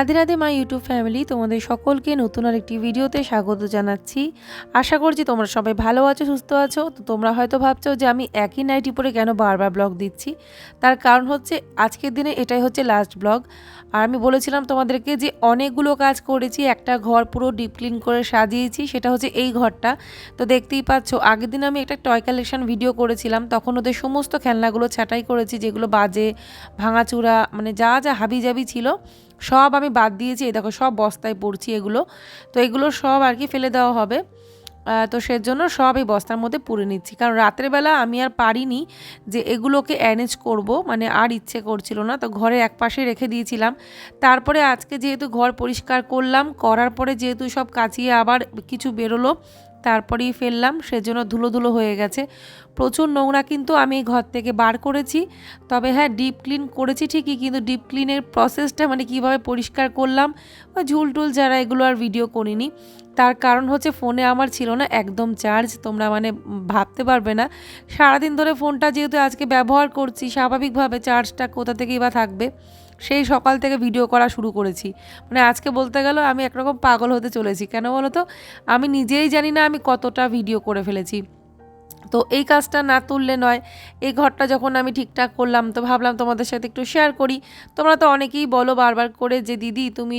রাধে রাধে মা YouTube family, তোমাদের সকলকে নতুন আর একটি ভিডিওতে স্বাগত জানাচ্ছি। আশা করছি তোমরা সবাই ভালো আছো, সুস্থ আছো। তো তোমরা হয়তো ভাবছ যে আমি একই নাইটি পরে কেন বারবার ব্লগ দিচ্ছি? তার কারণ হচ্ছে আজকের দিনে এটাই হচ্ছে লাস্ট ব্লগ আর আমি বলেছিলাম তোমাদেরকে যে অনেকগুলো কাজ করেছি, একটা ঘর পুরো ডিপ ক্লিন করে সাজিয়েছি, সেটা হচ্ছে এই ঘরটা। তো দেখতেই পাচ্ছ, আগের দিন আমি একটা টয় কালেকশন ভিডিও করেছিলাম, তখন ওদের সমস্ত খেলনাগুলো ছাঁটাই করেছি, যেগুলো বাজে, ভাঙাচুরা মানে যা যা হাবি জাবি ছিল। সব আমি বাদ দিয়েছি, এই দেখো সব বস্তায় পড়ছি এগুলো। তো এগুলো সব আর কি ফেলে দেওয়া হবে। তো সেজন্য সব এই বস্তার মধ্যে পুরে নিচ্ছি। কারণ রাতের বেলা আমি আর পারিনি যে এগুলোকে অ্যারেঞ্জ করব মানে আর ইচ্ছে করছিল না। তো ঘরের এক পাশে রেখে দিয়েছিলাম। তারপরে আজকে যেহেতু ঘর পরিষ্কার করলাম, করার পরে যেহেতু সব কাচিয়ে আবার কিছু বেরোলো তারপরেই ফেললাম, সেজন্য ধুলো ধুলো হয়ে গেছে। প্রচুর নোংরা কিন্তু আমি ঘর থেকে বার করেছি। তবে হ্যাঁ ডিপ ক্লিন করেছি ঠিকই, কিন্তু ডিপ ক্লিনের প্রসেসটা মানে কীভাবে পরিষ্কার করলাম বা ঝুল টুল যারা এগুলো আর ভিডিও করিনি, তার কারণ হচ্ছে ফোনে আমার ছিল না, একদম চার্জ তোমরা মানে ভাবতে পারবে না। সারাদিন ধরে ফোনটা যেহেতু আজকে ব্যবহার করছি, স্বাভাবিকভাবে চার্জটা কোথা থেকেই বা থাকবে? সেই সকাল থেকে ভিডিও করা শুরু করেছি। মানে আজকে বলতে গেল আমি একরকম পাগল হতে চলেছি। কেন বলো তো? আমি নিজেই জানি না আমি কতটা ভিডিও করে ফেলেছি। তো এই কাজটা না তুললে নয়, এই ঘরটা যখন আমি ঠিকঠাক করলাম, তো ভাবলাম তোমাদের সাথে একটু শেয়ার করি। তোমরা তো অনেকেই বলো বারবার করে যে, দিদি, তুমি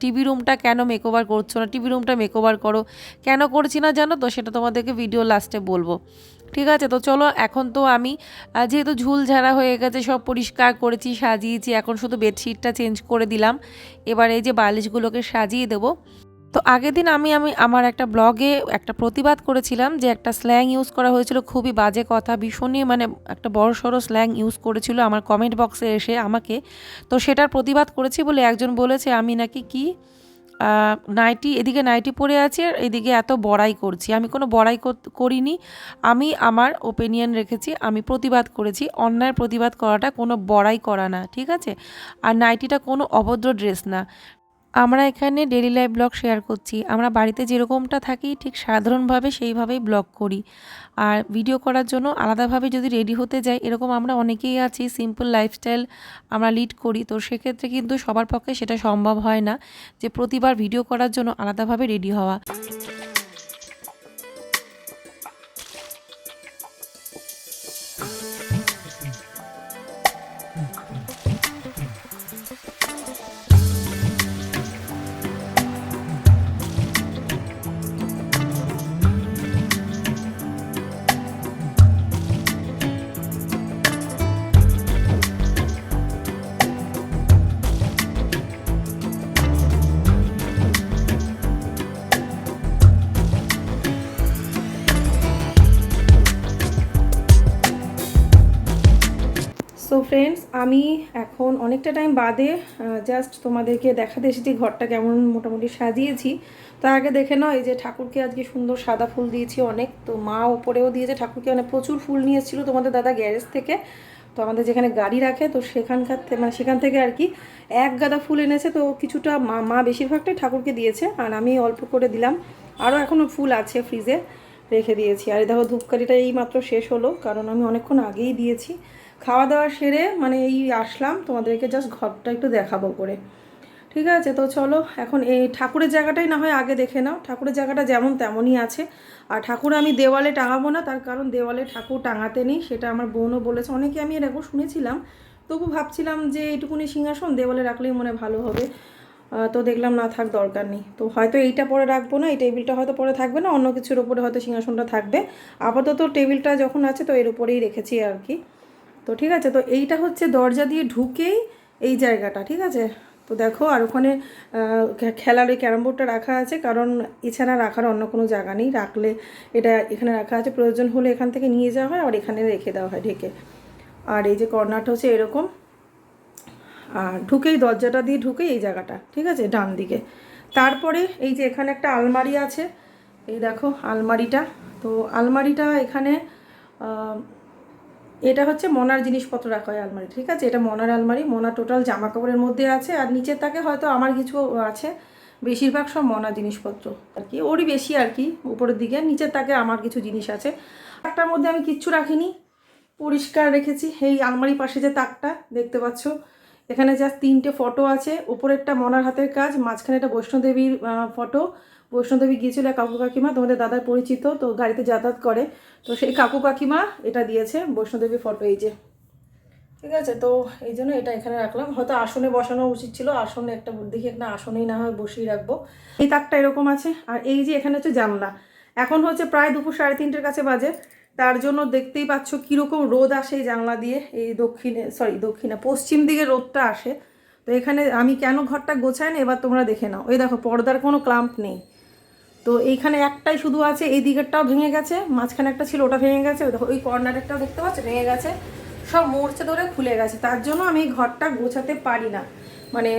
টিভি রুমটা কেন মেকওভার করছ না? টিভি রুমটা মেকওভার করো। কেন করছি না জানো তো? সেটা তোমাদেরকে ভিডিও লাস্টে বলব। ঠিক আছে? তো চলো, এখন তো আমি যেহেতু ঝুল ঝাড়া হয়ে গেছে, সব পরিষ্কার করেছি, সাজিয়েছি, এখন শুধু বেডশিটটা চেঞ্জ করে দিলাম। এবার এই যে বালিশগুলোকে সাজিয়ে দেবো। তো আগের দিন আমি আমি আমার একটা ব্লগে একটা প্রতিবাদ করেছিলাম যে একটা স্ল্যাং ইউজ করা হয়েছিল, খুবই বাজে কথা, ভীষণই মানে একটা বড় সড়ো স্ল্যাং ইউজ করেছিল আমার কমেন্ট বক্সে এসে আমাকে। তো সেটার প্রতিবাদ করেছি বলে একজন বলেছে, আমি নাকি কি নাইটি, এদিকে নাইটি পরে আছি আর এদিকে এত বড়াই করছি। আমি কোনো বড়াই করিনি। আমি আমার ওপিনিয়ন রেখেছি, আমি প্রতিবাদ করেছি। অন্যায় প্রতিবাদ করাটা কোনো বড়াই করা না, ঠিক আছে? আর নাইটিটা কোনো অভদ্র ড্রেস না। আমরা এখানে ডেলি লাইফ ব্লগ শেয়ার করছি। আমরা বাড়িতে যেরকমটা থাকি, ঠিক সাধারণভাবে সেইভাবেই ব্লগ করি। আর ভিডিও করার জন্য আলাদাভাবে যদি রেডি হতে যাই, এরকম আমরা অনেকেই আছি সিম্পল লাইফস্টাইল আমরা লিড করি। তো সেক্ষেত্রে কিন্তু সবার পক্ষে সেটা সম্ভব হয় না যে প্রতিবার ভিডিও করার জন্য আলাদাভাবে রেডি হওয়া। ফ্রেন্ডস আমি এখন অনেকটা টাইম বাদে জাস্ট তোমাদেরকে দেখাতে এসেছি ঘরটা কেমন মোটামুটি সাজিয়েছি। তো আগে দেখে নাও, এই যে ঠাকুরকে আজকে সুন্দর সাদা ফুল দিয়েছি অনেক। তো মা ওপরেও দিয়েছে, ঠাকুরকে অনেক প্রচুর ফুল নিয়ে এসেছিল তোমাদের দাদা গ্যারেজ থেকে। তো আমাদের যেখানে গাড়ি রাখে, তো সেখানকার মানে সেখান থেকে আর কি এক গাদা ফুল এনেছে। তো কিছুটা মা মা বেশিরভাগটাই ঠাকুরকে দিয়েছে, আর আমি অল্প করে দিলাম। আরও এখনও ফুল আছে ফ্রিজে রেখে দিয়েছি। আর দেখো ধূপকাঠিটা এই মাত্র শেষ হলো, কারণ আমি অনেকক্ষণ আগেই দিয়েছি। খাওয়া দাওয়া সেরে মানে এই আসলাম, তোমাদেরকে জাস্ট ঘরটা একটু দেখাবো করে। ঠিক আছে? তো চলো, এখন এই ঠাকুরের জায়গাটাই না হয় আগে দেখে নাও। ঠাকুরের জায়গাটা যেমন তেমনই আছে। আর ঠাকুর আমি দেওয়ালে টাঙাবো না, তার কারণ দেওয়ালে ঠাকুর টাঙাতে নেই, সেটা আমার বোনও বলেছে। অনেকে আমি এরকম শুনেছিলাম, তবু ভাবছিলাম যে এইটুকুনি সিংহাসন দেওয়ালে রাখলেই মনে ভালো হবে। তো দেখলাম না, থাক, দরকার নেই। তো হয়তো এইটা পরে রাখব না, এই টেবিলটা হয়তো পরে থাকবে না, অন্য কিছুর ওপরে হয়তো সিংহাসনটা থাকবে। আপাতত টেবিলটা যখন আছে, তো এর উপরেই রেখেছি আর কি। তো ঠিক আছে, তো এইটা হচ্ছে দরজা দিয়ে ঢুকেই এই জায়গাটা, ঠিক আছে? তো দেখো আর ওখানে খেলার ওই ক্যারাম বোর্ডটা রাখা আছে, কারণ এছাড়া রাখার অন্য কোনো জায়গা নেই। রাখলে এটা এখানে রাখা আছে, প্রয়োজন হলে এখান থেকে নিয়ে যাওয়া হয় আর এখানে রেখে দেওয়া হয় ঢেকে। আর এই যে কর্নারটা হচ্ছে এরকম। আর ঢুকেই, দরজাটা দিয়ে ঢুকে এই জায়গাটা, ঠিক আছে? ডান দিকে। তারপরে এই যে এখানে একটা আলমারি আছে, এই দেখো আলমারিটা। তো আলমারিটা এখানে এটা হচ্ছে মনার জিনিসপত্র রাখা হয় আলমারি, ঠিক আছে? এটা মনার আলমারি, মনা টোটাল জামা কাপড়ের মধ্যে আছে, আর নিচের তাকে হয়তো আমার কিছু আছে। বেশিরভাগ সব মনা জিনিসপত্র আর কি, ওরই বেশি আর কি, উপরের দিকে। নিচের তাকে আমার কিছু জিনিস আছে। তাকটার মধ্যে আমি কিচ্ছু রাখিনি, পরিষ্কার রেখেছি। এই আলমারি পাশে যে তাকটা, দেখতে পাচ্ছ? এখানে জাস্ট তিনটে ফটো আছে। উপরেরটা মনার হাতের কাজ, মাঝখানে একটা বৈষ্ণোদেবীর ফটো বৈষ্ণোদেবী গিয়েছিল কাকু কাকিমা, তোমাদের দাদার পরিচিত, তো গাড়িতে যাতায়াত করে। তো সেই কাকু কাকিমা এটা দিয়েছে বৈষ্ণোদেবী ফটো এই যে। ঠিক আছে, তো এই জন্য এটা এখানে রাখলাম। হয়তো আসনে বসানো উচিত ছিল, আসনে একটা দেখি একটা আসনেই না হয় বসিয়ে রাখব। এই তাকটা এরকম আছে, আর এই যে এখানে হচ্ছে জানলা। এখন হচ্ছে প্রায় দুপুর সাড়ে তিনটের কাছে বাজে। তার জন্য দেখতেই পাচ্ছ কীরকম রোদ আসে এই জানলা দিয়ে, এই দক্ষিণে সরি দক্ষিণে, পশ্চিম দিকে রোদটা আসে। তো এখানে আমি কেন ঘরটা গোছাই না, এবার তোমরা দেখে নাও। এই দেখো, পর্দার কোনো ক্লাম্প নেই। তো এইখানে একটাই শুধু আছে, এই দিকেরটাও ভেঙে গেছে, মাঝখানে একটা ছিল, ওটা ভেঙে গেছে ওই কর্নারেরটাও দেখতে পাচ্ছ, ভেঙে গেছে, সব মোড়ছে ধরে খুলে গেছে, তার জন্য আমি এই ঘরটা গোছাতে পারি না। মানে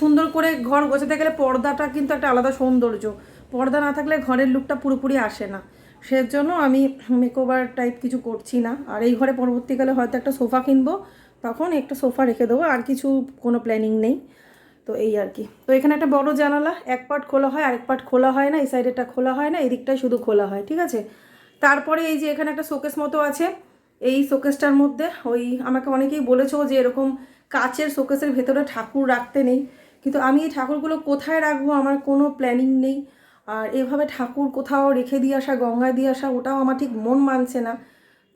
সুন্দর করে ঘর গোছাতে গেলে পর্দাটা কিন্তু একটা আলাদা সৌন্দর্য, পর্দা না থাকলে ঘরের লুকটা পুরোপুরি আসে না। সেজন্য আমি মেকওভার টাইপ কিছু করছি না, আর এই ঘরে পরবর্তীকালে হয়তো একটা সোফা কিনবো, তখন একটা সোফা রেখে দেবো, আর কিছু কোনো প্ল্যানিং নেই। তো এই আর কি। তো এখানে একটা বড় জানালা, এক পার্ট খোলা হয়, আরেক পার্ট খোলা হয় না, এই সাইডেটা খোলা হয় না এই শুধু খোলা হয়, ঠিক আছে? তারপরে এই যে এখানে একটা শোকেস মতো আছে, এই শোকেসটার মধ্যে ওই আমাকে অনেকেই বলেছ যে এরকম কাচের শোকেসের ভেতরে ঠাকুর রাখতে নেই, কিন্তু আমি এই ঠাকুরগুলো কোথায় রাখব আমার কোনো প্ল্যানিং নেই। আর এভাবে ঠাকুর কোথাও রেখে দিয়ে আসা, গঙ্গায় দিয়ে আসা, ওটাও আমার ঠিক মন মানছে না।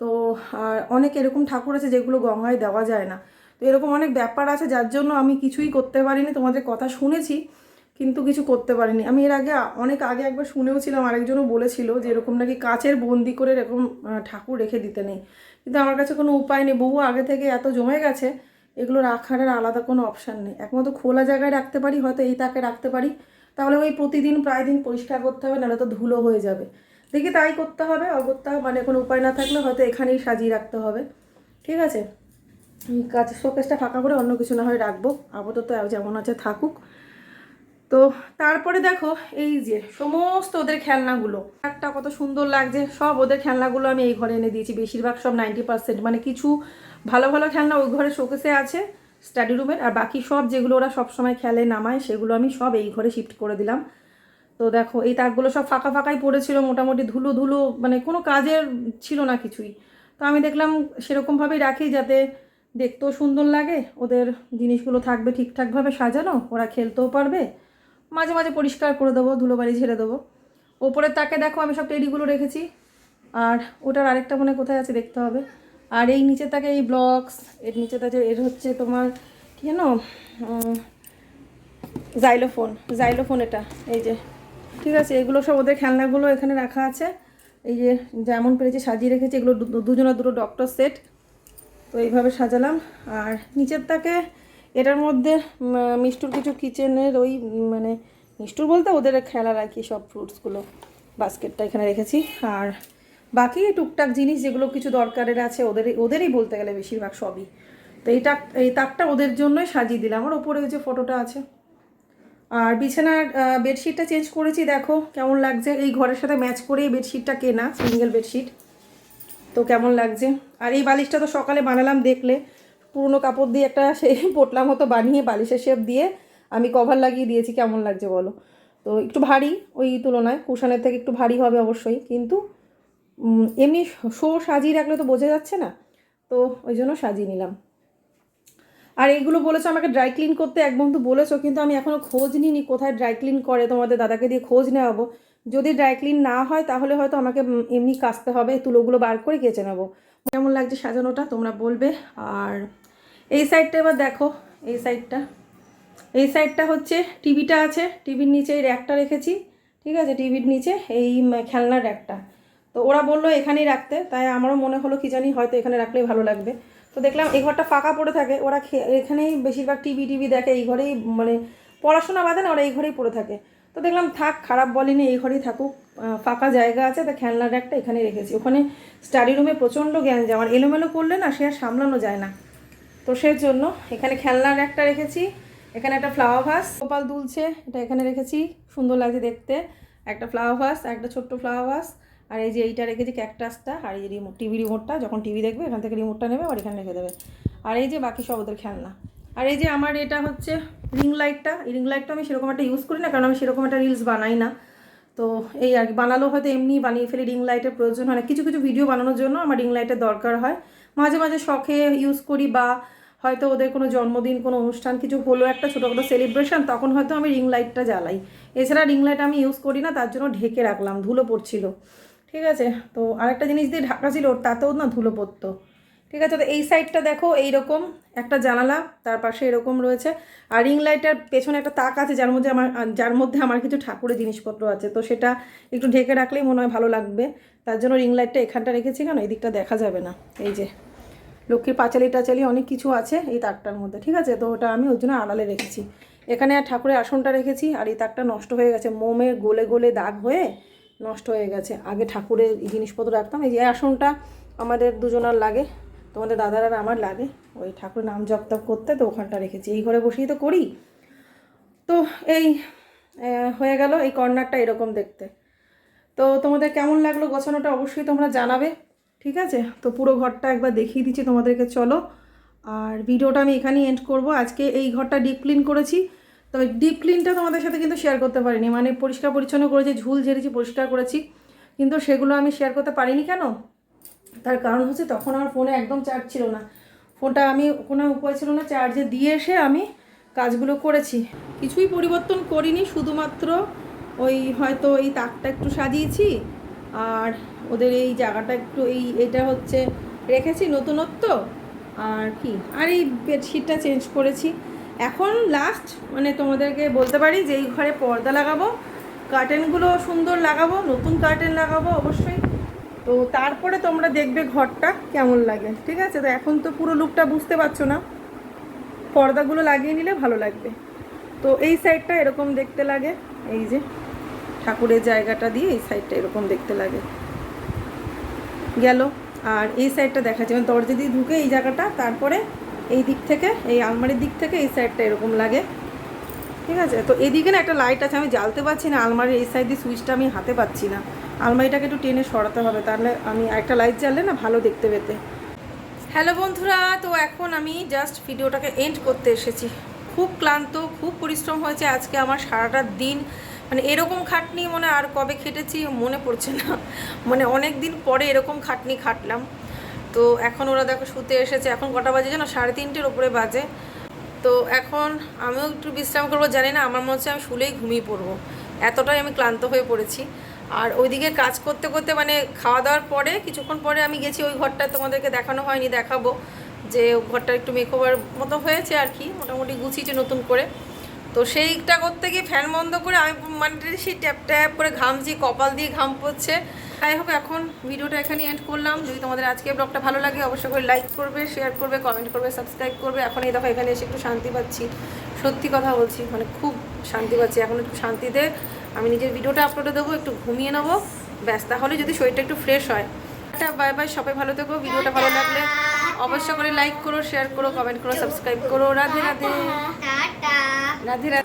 তো আর অনেক এরকম ঠাকুর আছে যেগুলো গঙ্গায় দেওয়া যায় না। তো এরকম অনেক ব্যাপার আছে, যার জন্য আমি কিছুই করতে পারিনি। তোমাদের কথা শুনেছি, কিন্তু কিছু করতে পারিনি। আমি এর আগে, অনেক আগে একবার শুনেও ছিলাম আরেকজনও বলেছিল যে এরকম নাকি কাচের বন্দি করে এরকম ঠাকুর রেখে দিতে নেই। কিন্তু আমার কাছে কোনো উপায় নেই। বহু আগে থেকে এত জমে গেছে, এগুলো রাখার আর আলাদা কোনো অপশান নেই। একমাত্র খোলা জায়গায় রাখতে পারি, হয়তো এই তাকে রাখতে পারি। তাহলে ওই প্রতিদিন প্রায় দিন পরিষ্কার করতে হবে, নাহলে তো ধুলো হয়ে যাবে। দেখি তাই করতে হবে, অগত্যা মানে কোনো উপায় না থাকলে হয়তো এখানেই সাজিয়ে রাখতে হবে। ঠিক আছে? কাছে শোকেসটা ফাঁকা করে অন্য কিছু না হয় রাখব। আপাতত যেমন আছে থাকুক। তো তারপরে দেখো, এই যে সমস্ত ওদের খেলনাগুলো। একটা কত সুন্দর লাগছে, সব ওদের খেলনাগুলো আমি এই ঘরে এনে দিয়েছি। বেশিরভাগ সব নাইনটি পার্সেন্ট মানে কিছু ভালো ভালো খেলনা ওই ঘরে শোকেসে আছে স্টাডি রুমের আর বাকি সব যেগুলো ওরা সব সময় খেলে, নামায়, সেগুলো আমি সব এই ঘরে শিফট করে দিলাম। তো দেখো, এই তাকগুলো সব ফাঁকা ফাঁকাই পড়েছিল, মোটামুটি ধুলো ধুলো মানে কোনো কাজের ছিল না কিছুই। তো আমি দেখলাম সেরকমভাবেই রাখি যাতে দেখতেও সুন্দর লাগে, ওদের জিনিসগুলো থাকবে ঠিকঠাকভাবে সাজানো, ওরা খেলতেও পারবে। মাঝে মাঝে পরিষ্কার করে দেবো ধুলোবাড়ি ঝেড়ে দেবো। ওপরের তাকে দেখো, আমি সব টেডিগুলো রেখেছি। আর ওটার আরেকটা মনে কোথায় আছে দেখতে হবে। আর এই নিচে তাকে এই ব্লকস, এর নিচে তাকে, এর হচ্ছে তোমার, কী জানো জাইলোফোন জাইলোফোন এটা, এই যে। ঠিক আছে, এগুলো সব ওদের খেলনাগুলো এখানে রাখা আছে। এই যে যেমন পেরেছি সাজিয়ে রেখেছি, এগুলো দুজনের দুটো ডক্টর সেট তো এইভাবে সাজালাম। আর নিচের তাকে এটার মধ্যে মিষ্টুর কিছু কিচেনের ওই মানে মিষ্টুর বলতে ওদের খেলার আর কি সব ফ্রুটসগুলো বাস্কেটটা এখানে রেখেছি। আর বাকি টুকটাক জিনিস যেগুলো কিছু দরকারের আছে, ওদের, ওদেরই বলতে গেলে বেশিরভাগ সবই। তো এই তাক এই তাকটা ওদের জন্যই সাজিয়ে দিলাম। আর ওপরে যে ফটোটা আছে। আর বিছানার বেডশিটটা চেঞ্জ করেছি। দেখো কেমন লাগছে। এই ঘরের সাথে ম্যাচ করেই বেডশিটটা কেনা সিঙ্গেল বেডশিট তো কেমন লাগছে? আর এই বালিশটা তো সকালে বানালাম দেখলে। পুরনো কাপড় দিয়ে একটা সেই পোটলা মতো বানিয়ে বালিশের শেপ দিয়ে আমি কভার লাগিয়ে দিয়েছি, কেমন লাগছে বলো? তো একটু ভারী ওই তুলনায়, কুশানের থেকে একটু ভারী হবে অবশ্যই, কিন্তু এমনি শো সাজিয়ে রাখলে তো বোঝা যাচ্ছে না। তো ওই জন্য সাজিয়ে নিলাম। আর এইগুলো বলেছ আমাকে ড্রাই ক্লিন করতে, এক বন্ধু বলেছ, কিন্তু আমি এখনও খোঁজ নিইনি কোথায় ড্রাই ক্লিন করে, তোমাদের দাদাকে দিয়ে খোঁজ নেওয়াবো। যদি ক্লিন না হয়, তাহলে হয়তো আমাকে এমনি কাচতে হবে। তুলোগুলো বার করে কেচে নেব। কেমন লাগছে সাজানোটা, তোমরা বলবে। আর এই সাইডটা এবার দেখো, এই সাইডটা এই সাইডটা হচ্ছে টিভিটা আছে। টিভির নিচে এই র্যাকটা রেখেছি, ঠিক আছে? টিভির নিচে এই খেলনার র্যাকটা তো ওরা বলল এখানেই রাখতে, তাই আমারও মনে হলো কি জানি, হয়তো এখানে রাখলেই ভালো লাগবে। তো দেখলাম এই ঘরটা ফাঁকা পড়ে থাকে। ওরা এখানেই বেশিরভাগ টিভি টিভি দেখে, এই ঘরেই মানে পড়াশোনা বাদে না, ওরা এই ঘরেই পড়ে থাকে। তো দেখলাম, থাক, খারাপ বলিনি, এই ঘরেই থাকুক। ফাঁকা জায়গা আছে, তা খেলনার র্যাকটা এখানে রেখেছি। ওখানে স্টাডি রুমে প্রচণ্ড জ্ঞান আমার এলোমেলো করলে না, সে আর সামলানো যায় না। তো সেই জন্য এখানে খেলনার একটা রেখেছি। এখানে একটা ফ্লাওয়ার ভাস কপাল দুলছে, এটা এখানে রেখেছি। সুন্দর লাগছে দেখতে। একটা ফ্লাওয়ার ভাস একটা ছোট্ট ফ্লাওয়ার ভাস আর এই যে এইটা রেখেছি ক্যাকটাসটা আর এই যে রিমোট টিভি রিমোটটা যখন টিভি দেখবে, এখান থেকে রিমোটটা নেবে আর এখানে রেখে দেবে। আর এই যে বাকি সব ওদের খেলনা। আর এই যে আমার এটা হচ্ছে রিং লাইটটা রিং লাইটটা আমি সেরকম একটা ইউজ করি না, কারণ আমি সেরকম একটা রিলস বানাই না। তো এই আর কি, বানালেও হয়তো এমনি বানিয়ে ফেলি রিং লাইটের প্রয়োজন হয় না। কিছু কিছু ভিডিও বানানোর জন্য আমার রিং লাইটের দরকার হয়। মাঝে মাঝে শখে ইউজ করি বা হয়তো ওদের কোনো জন্মদিন, কোনো অনুষ্ঠান, কিছু হলো একটা ছোটোখাটো সেলিব্রেশন তখন হয়তো আমি রিং লাইটটা জ্বালাই। এছাড়া রিং লাইট আমি ইউজ করি না, তার জন্য ঢেকে রাখলাম, ধুলো পড়ছিল। ঠিক আছে? তো আরেকটা জিনিস দিয়ে ঢাকা ছিল তাতেও না ধুলো পড়তো। ঠিক আছে? তো এই সাইডটা দেখো, এইরকম একটা জানালা, তার পাশে এরকম রয়েছে। আর রিং লাইটের পেছনে একটা তাক আছে, যার মধ্যে আমার, যার মধ্যে আমার কিছু ঠাকুরের জিনিসপত্র আছে। তো সেটা একটু ঢেকে রাখলেই মনে হয় ভালো লাগবে। তার জন্য রিং লাইটটা এখানটা রেখেছি কেন? এই দিকটা দেখা যাবে না। এই যে, লক্ষ্মীর পাঁচালি টাচালি অনেক কিছু আছে এই তাকটার মধ্যে, ঠিক আছে? তো ওটা আমি ওই জন্য আড়ালে রেখেছি। এখানে আর ঠাকুরের আসনটা রেখেছি, আর এই তাকটা নষ্ট হয়ে গেছে। মোমের গোলে গোলে দাগ হয়ে নষ্ট হয়ে গেছে। আগে ঠাকুরের জিনিসপত্র রাখতাম। এই যে, এই আসনটা আমাদের দুজনার লাগে। তোমাদের দাদার আর আমার লাগে। ওই ঠাকুর নাম জপ তপ করতে তো ওখানটা রেখেছি। এই ঘরে বসেই তো করি। তো এই হয়ে গেল এই কর্নারটা এরকম দেখতে। তো তোমাদের কেমন লাগল গোছানোটা অবশ্যই তোমরা জানাবে, ঠিক আছে? তো পুরো ঘরটা একবার দেখিয়ে দিচ্ছি তোমাদেরকে, চলো। আর ভিডিওটা আমি এখানেই এন্ড করব। আজকে এই ঘরটা ডিপ ক্লিন করেছি। তবে ডিপ ক্লিনটা তোমাদের সাথে কিন্তু শেয়ার করতে পারিনি। মানে পরিষ্কার পরিচ্ছন্ন করেছি, ঝুল ঝেড়েছি, পরিষ্কার করেছি। কিন্তু সেগুলো আমি শেয়ার করতে পারিনি কেন? তার কারণ হচ্ছে তখন আমার ফোনে একদম চার্জ ছিল না। ফোনটা আমি কোনো উপায় ছিল না চার্জে দিয়ে এসে আমি কাজগুলো করেছি। কিছুই পরিবর্তন করিনি, শুধুমাত্র ওই হয়তো এই তাকটা একটু সাজিয়েছি, আর ওদের এই জায়গাটা একটু এই এটা হচ্ছে রেখেছি নতুনত্ব, আর কি। আর এই বেডশিটটা চেঞ্জ করেছি। এখন লাস্ট মানে তোমাদেরকে বলতে পারি যে এই ঘরে পর্দা লাগাবো কার্টেনগুলো সুন্দর লাগাবো, নতুন কার্টেন লাগাবো অবশ্যই। তো তারপরে তোমরা দেখবে ঘরটা কেমন লাগে, ঠিক আছে? তো এখন তো পুরো লুকটা বুঝতে পারছ না। পর্দাগুলো লাগিয়ে নিলে ভালো লাগবে। তো এই সাইডটা এরকম দেখতে লাগে। এই যে, ঠাকুরের জায়গাটা দিয়ে এই সাইডটা এরকম দেখতে লাগে। গেল। আর এই সাইডটা দেখা মানে দরজা দিয়ে ঢুকে এই জায়গাটা, তারপরে এই দিক থেকে, এই আলমারির দিক থেকে এই সাইডটা এরকম লাগে। ঠিক আছে? তো এদিকে না একটা লাইট আছে, আমি জ্বালতে পারছি না, আলমারির এই সাইড দিয়ে সুইচটা আমি হাতে পাচ্ছি না। আলমারিটাকে একটু টেনে সরাতে হবে, তাহলে আমি একটা লাইট জ্বাললে না ভালো দেখতে পেতে। হ্যালো বন্ধুরা, তো এখন আমি জাস্ট ভিডিওটাকে এন্ড করতে এসেছি। খুব ক্লান্ত, খুব পরিশ্রম হয়েছে আজকে আমার সারাটা দিন। মানে এরকম খাটনি মনে আর কবে খেটেছি মনে পড়ছে না। মানে অনেক দিন পরে এরকম খাটনি খাটলাম। তো এখন ওরা দেখো শুতে এসেছে, এখন কটা বাজে যেন সাড়ে তিনটের ওপরে বাজে। তো এখন আমিও একটু বিশ্রাম করব, জানি না, আমার মনে হচ্ছে আমি শুলেই ঘুমিয়ে পড়ব। এতটাই আমি ক্লান্ত হয়ে পড়েছি। আর ওইদিকে কাজ করতে করতে মানে খাওয়া দাওয়ার পরে, কিছুক্ষণ পরে আমি গেছি ওই ঘরটা তোমাদেরকে দেখানো হয়নি, দেখাবো। যে ঘরটা একটু মেকওভার মতো হয়েছে আর কি, মোটামুটি গুছিয়েছে নতুন করে। তো সেইটা করতে গিয়ে ফ্যান বন্ধ করে আমি মানে সেই ট্যাপ ট্যাপ করে ঘামছি, কপাল দিয়ে ঘাম পড়ছে। যাই হোক এখন ভিডিওটা এখানে এন্ড করলাম। যদি তোমাদের আজকে ব্লগটা ভালো লাগে অবশ্যই করে লাইক করবে শেয়ার করবে কমেন্ট করবে সাবস্ক্রাইব করবে। এখন এই দেখো এখানে এসে একটু শান্তি পাচ্ছি। সত্যি কথা বলছি মানে খুব শান্তি পাচ্ছি। এখন একটু শান্তিতে আমি নিজের ভিডিওটা আপলোডে দেবো একটু ঘুমিয়ে নেব। ব্যাস তাহলে যদি শরীরটা একটু ফ্রেশ হয়। একটা বাই বাই সবাই ভালো থেকো। ভিডিওটা ভালো লাগলে অবশ্যই করে লাইক করো শেয়ার করো কমেন্ট করো সাবস্ক্রাইব করো। রাধে রাধে। রাধে রাধে।